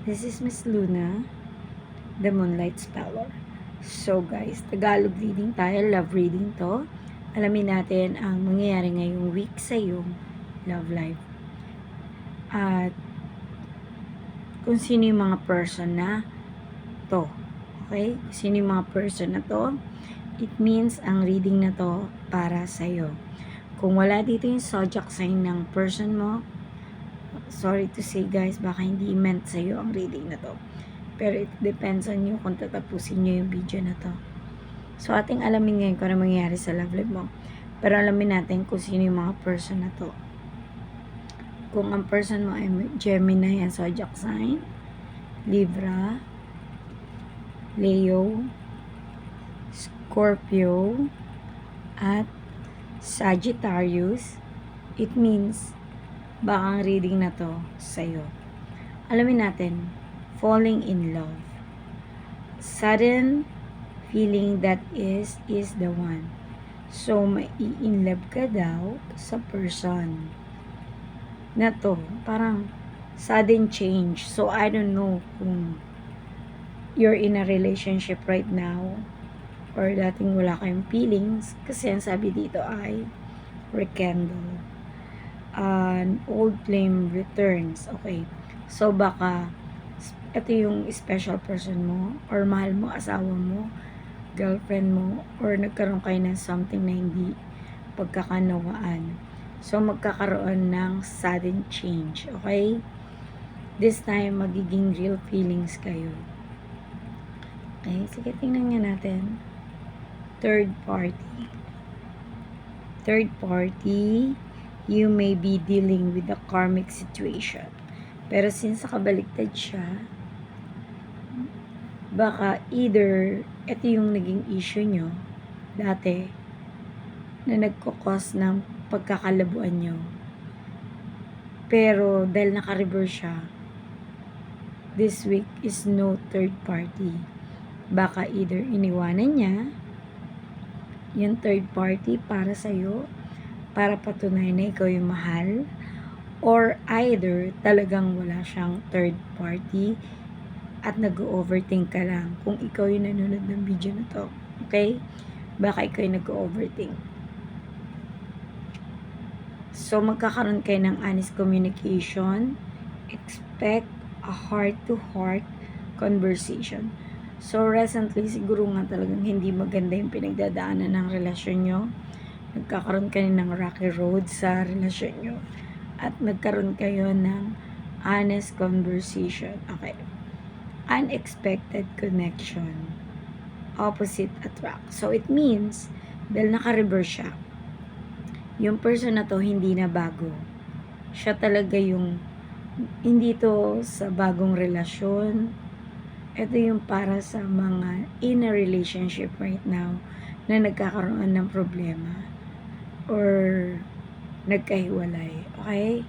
This is Miss Luna, the Moonlight Speller. So guys, Tagalog reading tayo, love reading to. Alamin natin ang mangyayari ngayong week sa iyong love life. At kung sino yung mga person na to. Okay? Sino yung mga person na to, it means ang reading na to para sa iyo. Kung wala dito yung zodiac sign ng person mo, sorry to say guys, baka hindi meant sa iyo ang reading na to. Pero it depends on you kung tatapusin nyo yung video na to. So, ating alamin ngayon kung ano mangyayari sa love life mo. Pero alamin natin kung sino yung mga person na to. Kung ang person mo ay Gemini and zodiac sign, Libra, Leo, Scorpio, at Sagittarius, it means baka ang reading na to sa'yo. Alamin natin, falling in love. Sudden feeling that is, is the one. So, mai-in love ka daw sa person na to. Parang sudden change. So, I don't know kung you're in a relationship right now or dating wala kayong feelings kasi ang sabi dito ay rekindle. An old flame returns. Okay. So, baka ito yung special person mo or mahal mo, asawa mo, girlfriend mo, or nagkaroon kayo ng something na hindi pagkakanawaan. So, magkakaroon ng sudden change. Okay? This time, magiging real feelings kayo. Okay? Sige, tingnan nga natin. Third party. Third party, you may be dealing with a karmic situation. Pero since nakabaliktad siya, baka either ito yung naging issue nyo dati na nagkakos ng pagkakalabuan nyo. Pero dahil naka-reverse siya, this week is no third party. Baka either iniwanan niya yung third party para sa'yo, para patunay na ikaw yung mahal, or either talagang wala siyang third party at nag-overthink ka lang kung ikaw yung nanonood ng video na to. Okay? Baka ikaw yung nag-overthink. So, magkakaroon kayo ng honest communication. Expect a heart-to-heart conversation. So, recently, siguro nga talagang hindi maganda yung pinagdadaanan ng relasyon nyo. Nagkakaroon kayo ng rocky road sa relasyon nyo. At nagkaroon kayo ng honest conversation. Okay. Unexpected connection. Opposite attract. So, it means, dahil naka-reverse siya, yung person na to hindi na bago. Siya talaga yung hindi to sa bagong relasyon. Ito yung para sa mga in a relationship right now na nagkakaroon ng problema or nagkahiwalay. Okay?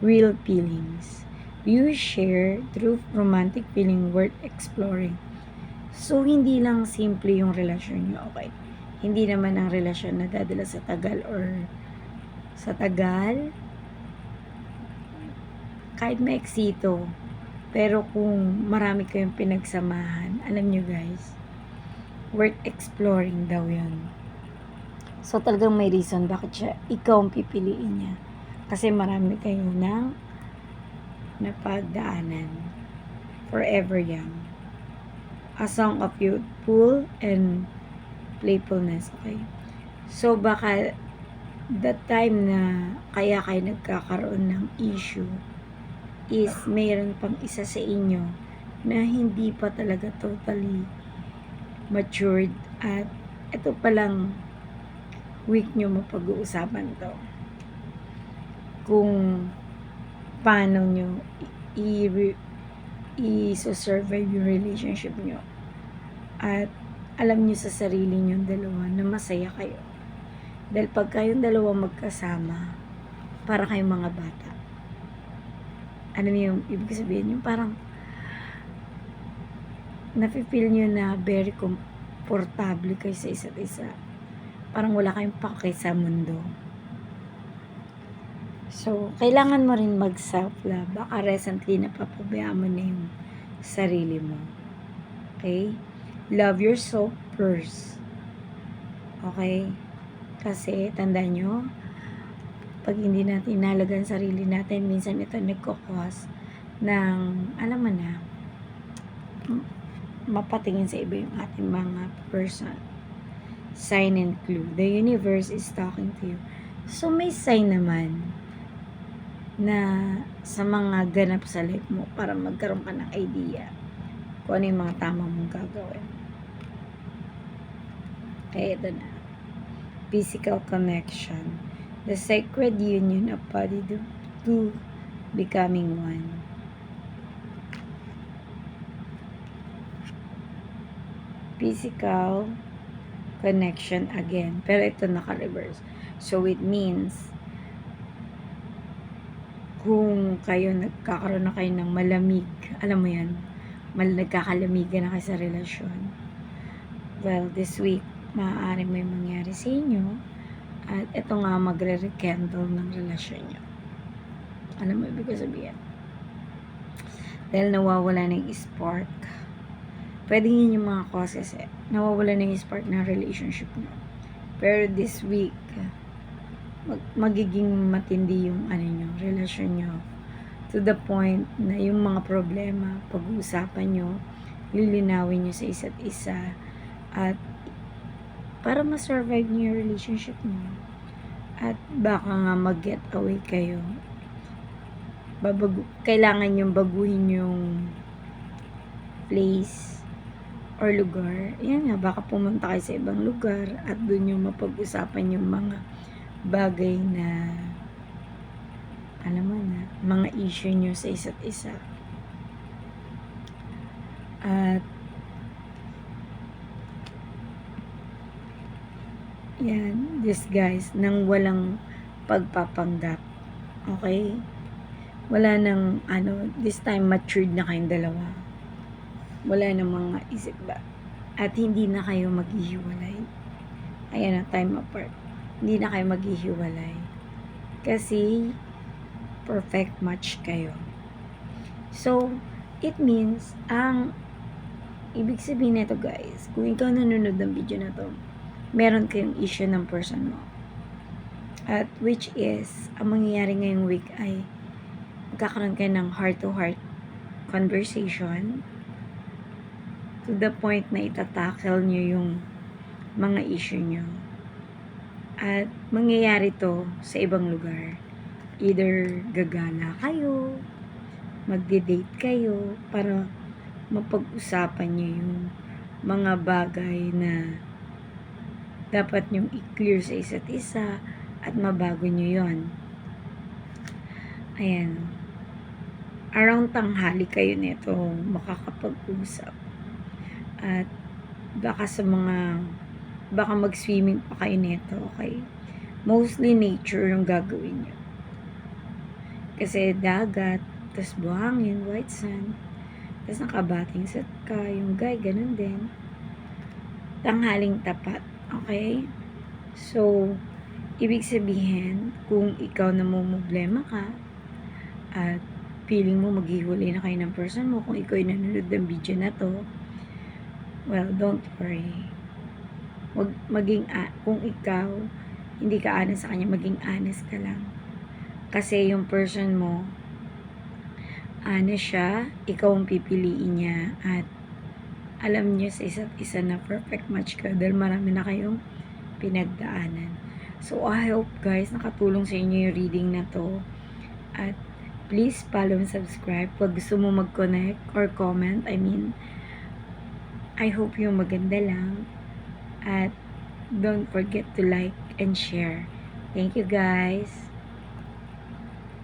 Real feelings. You share true romantic feeling worth exploring. So, hindi lang simple yung relasyon nyo, okay? Hindi naman ang relasyon na dadala sa tagal or sa tagal. Kahit may eksito. Pero kung marami kayong pinagsamahan, alam nyo guys, worth exploring daw yun. So, talagang may reason bakit siya, ikaw ang pipiliin niya. Kasi marami kayo nang napagdaanan. Forever young a song of youthful and playfulness. Okay? So, baka the time na kaya kayo nagkakaroon ng issue is mayroon pang isa sa inyo na hindi pa talaga totally matured at ito palang week nyo mapag-uusapan to. Kung paano nyo i-survive yung relationship nyo. At alam nyo sa sarili nyo dalawa na masaya kayo. Dahil pag kayong dalawa magkasama, para kayong mga bata. Ano yung ibig sabihin? Yung parang nafe-feel nyo na very komportable kayo sa isa't isa. Parang wala kayong pake sa mundo. So, kailangan mo rin mag-self-love. Baka recently napapabayaan mo na yung sarili mo. Okay? Love yourself first. Okay? Kasi, tandaan nyo, pag hindi natin inalagaan sarili natin, minsan ito nagkakos ng, alam mo na, mapatingin sa iba yung ating mga person. Sign and clue. The universe is talking to you. So, may sign naman na sa mga ganap sa life mo para magkaroon ka ng idea kung ano yung mga tama mong gagawin. Kaya ito na. Physical connection. The sacred union of body to, becoming one. Physical connection again. Pero ito naka-reverse. So it means kung kayo nagkakaroon na kayo ng malamig, alam mo yan, mal nagkakalamigan na kayo sa relasyon. Well, this week, maaari may mangyari sa inyo at ito nga magre-rekindle ng relasyon nyo. Ano mo ibig sabihin? Dahil nawawala na yung spark. Pwede yun yung mga causes eh. Nawawala na yung spark ng relationship nyo. Pero this week, mag, magiging matindi yung ano nyo, relasyon nyo. To the point na yung mga problema, pag-uusapan nyo, lilinawin nyo sa isa't isa. At para ma-survive nyo yung relationship nyo. At baka nga mag-get away kayo. Babagu kailangan yung baguhin yung place or lugar. Yan nga, baka pumunta kayo sa ibang lugar at doon yung mapag-usapan yung mga bagay na alam mo na, mga issue nyo sa isa't isa. At yan, this guys, nang walang pagpapanggap. Okay? Wala nang, ano, this time matured na kayong dalawa. Wala nang mga isip ba. At hindi na kayo maghihiwalay. Ayan na, time apart. Hindi na kayo maghihiwalay. Kasi, perfect match kayo. So, it means, ang ibig sabihin nito guys, kung ikaw nanonood ng video na to, meron kayong issue ng person mo. At which is, ang mangyayari ngayong week ay magkakaroon kayo ng heart-to-heart conversation to the point na itatackle nyo yung mga issue nyo. At mangyayari to sa ibang lugar. Either gagala kayo, magde-date kayo para mapag-usapan nyo yung mga bagay na dapat nyong i-clear sa isa't isa at mabago nyo yon. Ayan. Around tanghali kayo nito makakapag-usap. At baka sa mga baka mag-swimming pa kayo nito, okay? Mostly nature yung gagawin nyo. Kasi dagat, tas buhangin, white sand, tas nakabating sa ka, yung guy, ganun din. Tanghaling tapat, okay? So, ibig sabihin, kung ikaw na problema ka, at feeling mo maghiwalay na kayo ng person mo, kung ikaw ay nanonood ng video na to, well, don't worry. Wag maging, kung ikaw, hindi ka honest sa kanya, maging honest ka lang. Kasi yung person mo, honest siya, ikaw ang pipiliin niya, at alam niyo sa isa't isa na perfect match ka dahil marami na kayong pinagdaanan. So, I hope guys, nakatulong sa inyo yung reading na to. At please follow and subscribe. Pag gusto mo mag-connect or comment, I mean, I hope yung maganda lang. At don't forget to like and share. Thank you guys.